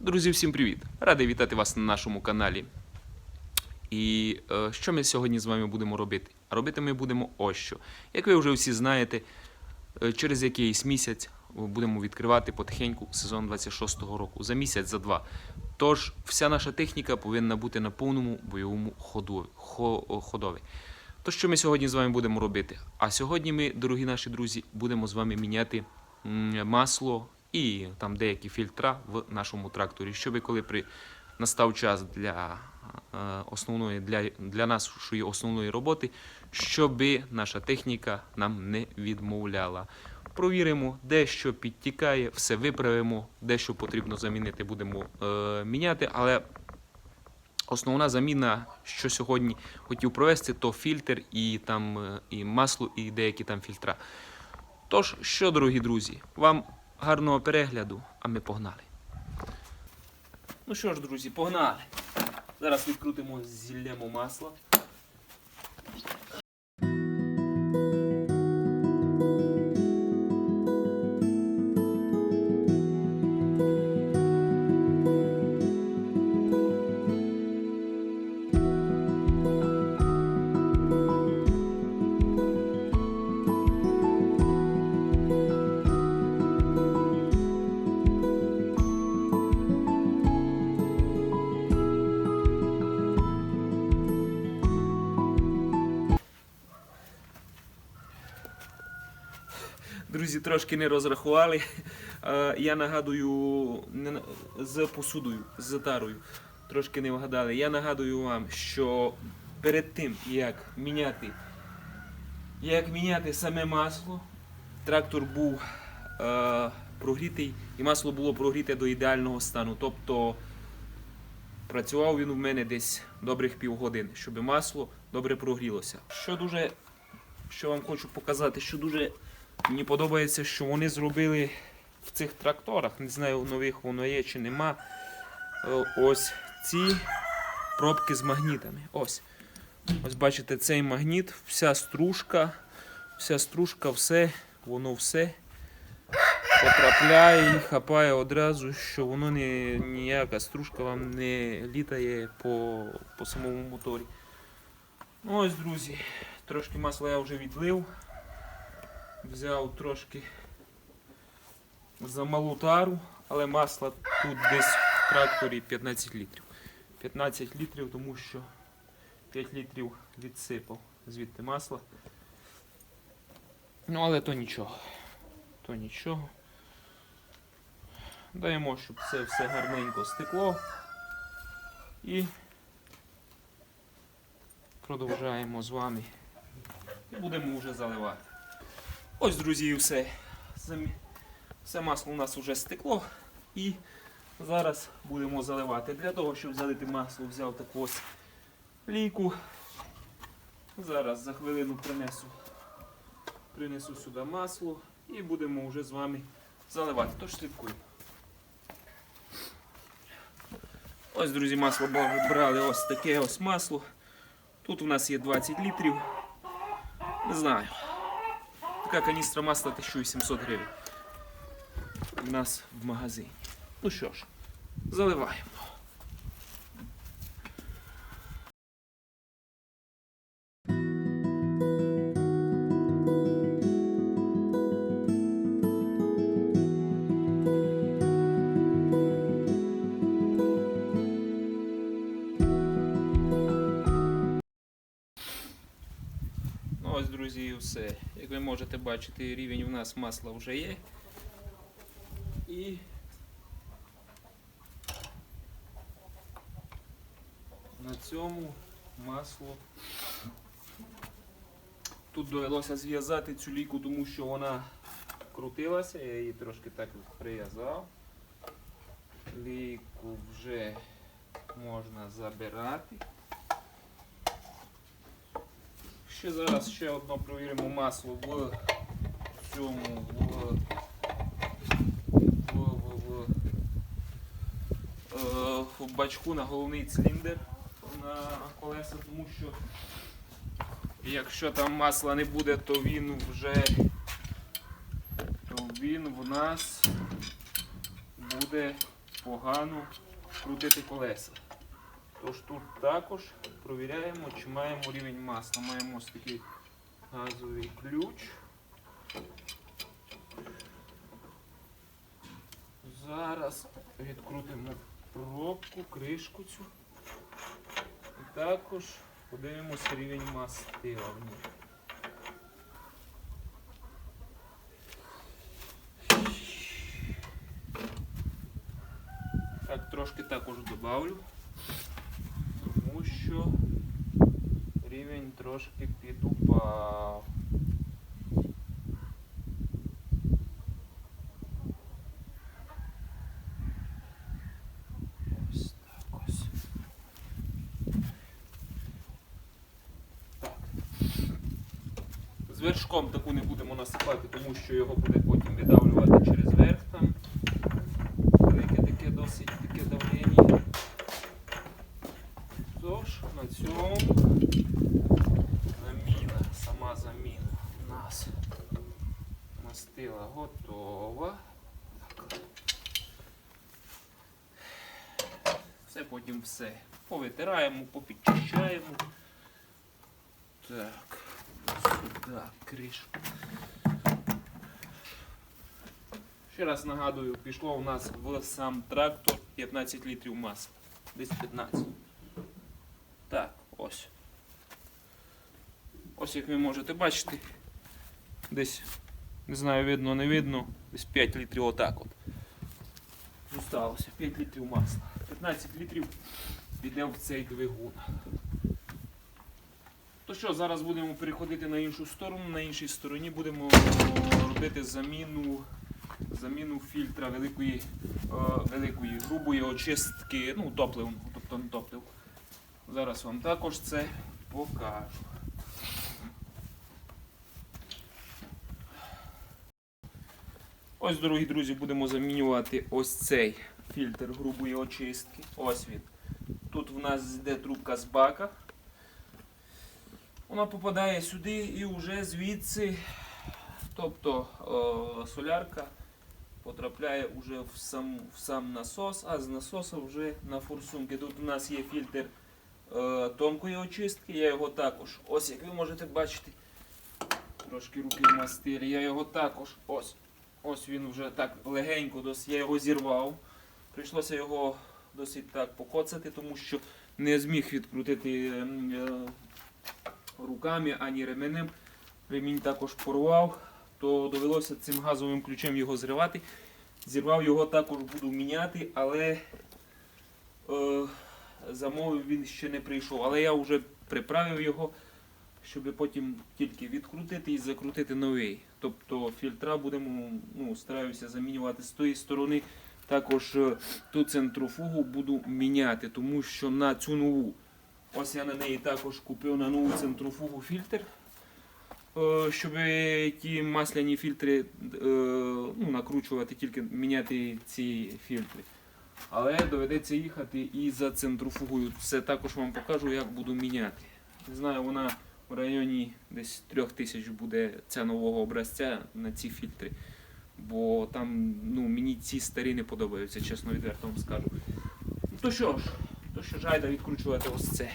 Друзі, всім привіт! Радий вітати вас на нашому каналі. І е, що ми сьогодні з вами будемо робити? Робити ми будемо ось що. Як ви вже всі знаєте, е, через якийсь місяць будемо відкривати потихеньку сезон 26-го року. За місяць, за два. Тож вся наша техніка повинна бути на повному бойовому ходові. хо- ходові. То що ми сьогодні з вами будемо робити? А сьогодні ми, дорогі наші друзі, будемо з вами міняти масло і там деякі фільтра в нашому тракторі, щоб коли при настав час для е, основної для, для нашої основної роботи, щоб наша техніка нам не відмовляла. Провіримо, де що підтікає, все виправимо, де що потрібно замінити, будемо е, міняти. Але Основна заміна, що сьогодні хотів провести, то фільтр і там е, і масло, і деякі там фільтра. Тож, що, дорогі друзі, вам гарного перегляду, а ми погнали. Ну що ж, друзі, погнали. Зараз відкрутимо, зіллємо масло. Друзі, трошки не розрахували. Я нагадую з посудою, з тарою. Трошки не вгадали. Я нагадую вам, що перед тим, як міняти, як міняти саме масло, трактор був е, прогрітий і масло було прогріте до ідеального стану. Тобто працював він у мене десь добрих півгодини, щоб масло добре прогрілося. Що дуже, що вам хочу показати, що дуже Мені подобається, що вони зробили в цих тракторах. Не знаю, нових воно є чи нема. Е, Ось ці пробки з магнітами. Ось. Ось бачите, цей магніт, вся стружка, вся стружка, все, воно все потрапляє і хапає одразу, що воно не, ніяка стружка вам не літає по, по самому моторі. Ну ось, друзі, трошки масла я вже відлив взяв трошки за малу тару, але масла тут десь в тракторі 15 літрів. 15 літрів, тому що 5 літрів відсипав звідти масла. Ну, але то нічого. То нічого. Даємо, щоб це все гарненько стекло. І продовжаємо з вами. І будемо вже заливати. Ось, друзі, все. Все масло у нас вже стекло. І зараз будемо заливати. Для того, щоб залити масло, взяв таку ось лійку. Зараз за хвилину принесу, принесу сюди масло і будемо вже з вами заливати. Тож слідкуємо. Ось, друзі, масло брали ось таке ось масло. Тут у нас є 20 літрів. Не знаю. Така каністра масла 1800 гривень. У нас в магазині. Ну що ж, заливаємо. Як ви можете бачити, рівень у нас масла вже є. І на цьому масло. Тут довелося зв'язати цю ліку, тому що вона крутилася, я її трошки так прив'язав. Ліку вже можна забирати. Ще зараз ще одно провіримо масло в цьому в, в, в, в, е, в бачку на головний циліндр на колеса, тому що якщо там масла не буде, то він вже то він в нас буде погано крутити колеса. Тож тут також провіряємо, чи маємо рівень масла. Маємо ось такий газовий ключ. Зараз відкрутимо пробку, кришку цю. І також подивимося рівень мастила в ній. Так, трошки також добавлю, що рівень трошки підупав. Ось так ось. З вершком таку не будемо насипати, тому що його буде потім видавлювати через верх там. Велике таке досить таке давлення. Тож, на цьому заміна, сама заміна у нас мастила готова. Це потім все повитираємо, попідчищаємо. Так, сюди кришку. Ще раз нагадую, пішло у нас в сам трактор 15 літрів масла. Десь 15. Так, ось. Ось як ви можете бачити. Десь, не знаю, видно, не видно, десь 5 літрів отак от. Зосталося 5 літрів масла. 15 літрів піде в цей двигун. То що, зараз будемо переходити на іншу сторону. На іншій стороні будемо робити заміну заміну фільтра великої, е, великої грубої очистки, ну, топливом, тобто не топлив. Зараз вам також це покажу. Ось, дорогі друзі, будемо замінювати ось цей фільтр грубої очистки. Ось він. Тут в нас йде трубка з бака. Вона попадає сюди і вже звідси, тобто солярка потрапляє вже в сам, в сам насос, а з насоса вже на форсунки. Тут у нас є фільтр е, тонкої очистки, я його також, ось як ви можете бачити, трошки руки вмастили, я його також, ось, ось він вже так легенько, досить, я його зірвав. Прийшлося його досить так покоцати, тому що не зміг відкрутити ем, е, руками ані ременем. Ремінь також порвав, то довелося цим газовим ключем його зривати. Зірвав його також буду міняти, але е, замовив він ще не прийшов. Але я вже приправив його, щоб потім тільки відкрутити і закрутити новий. Тобто фільтра будемо, ну, стараюся замінювати з тої сторони. Також е, ту центрофугу буду міняти, тому що на цю нову, ось я на неї також купив на нову центрофугу фільтр, е, щоб ті масляні фільтри е, ну, накручувати, тільки міняти ці фільтри. Але доведеться їхати і за центрофугою. Це також вам покажу, як буду міняти. Не знаю, вона в районі десь 3000 буде ця нового образця на ці фільтри. Бо там ну, мені ці старі не подобаються, чесно відверто вам скажу. То що ж, то що жайда відкручувати ось це.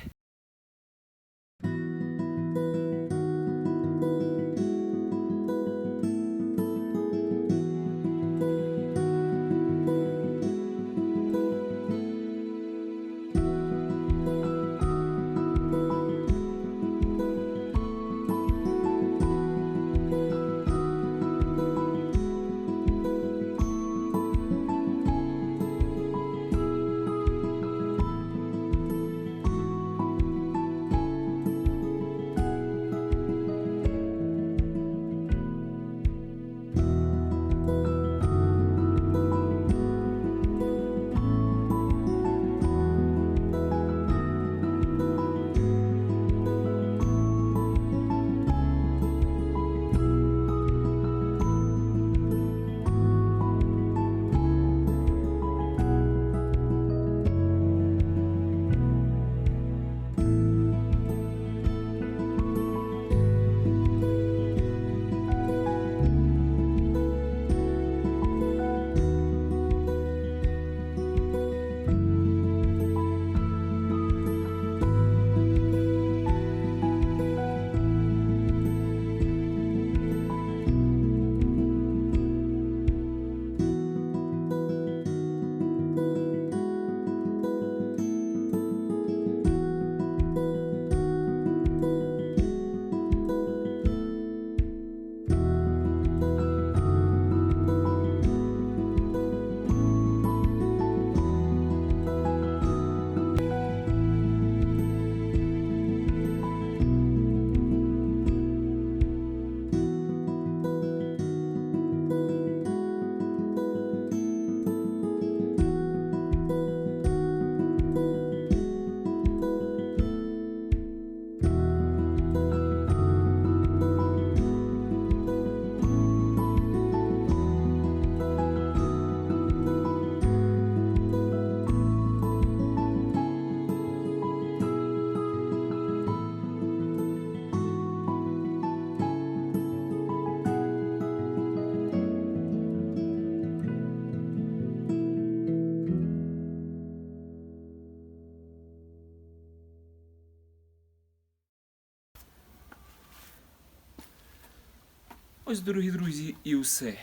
Ось, дорогі друзі, і все.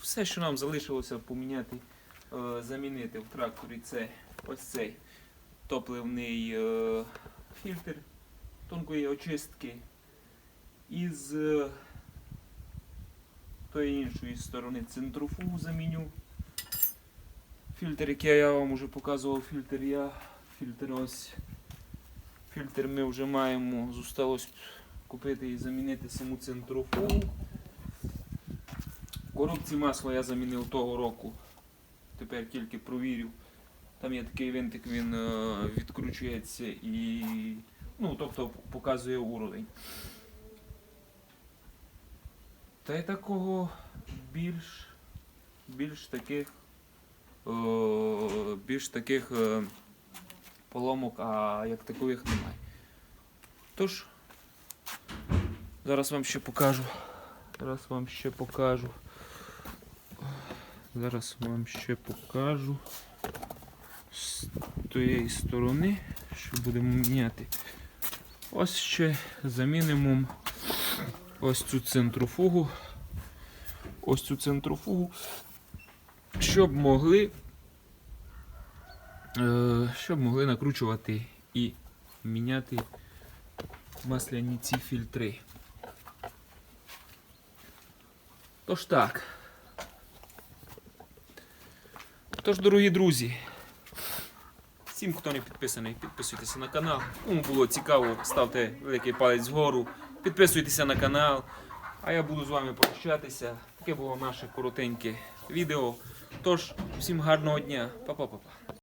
Все, що нам залишилося поміняти, е, замінити в тракторі, це ось цей топливний е, фільтр тонкої очистки. Із е, тої іншої сторони центрофугу заміню. Фільтр, який я вам вже показував, фільтр я. Фільтр ось. Фільтр ми вже маємо. Зосталось купити і замінити саму центрофугу. Коробці масла я замінив того року. Тепер тільки провірю. Там є такий винтик, він е, відкручується і ну, тобто показує уровень. Та й такого більш, більш таких, е, більш таких е, поломок, а як такових немає. Тож, зараз вам ще покажу. Зараз вам ще покажу. Зараз вам ще покажу з тієї сторони, що будемо міняти. Ось ще замінимо ось цю центрофугу. Ось цю центрофугу, щоб могли, е, щоб могли накручувати і міняти масляні ці фільтри. Тож так. Тож, дорогі друзі, всім, хто не підписаний, підписуйтеся на канал. Кому було цікаво, ставте великий палець вгору, підписуйтеся на канал. А я буду з вами прощатися. Таке було наше коротеньке відео. Тож, всім гарного дня. Па-па-па-па.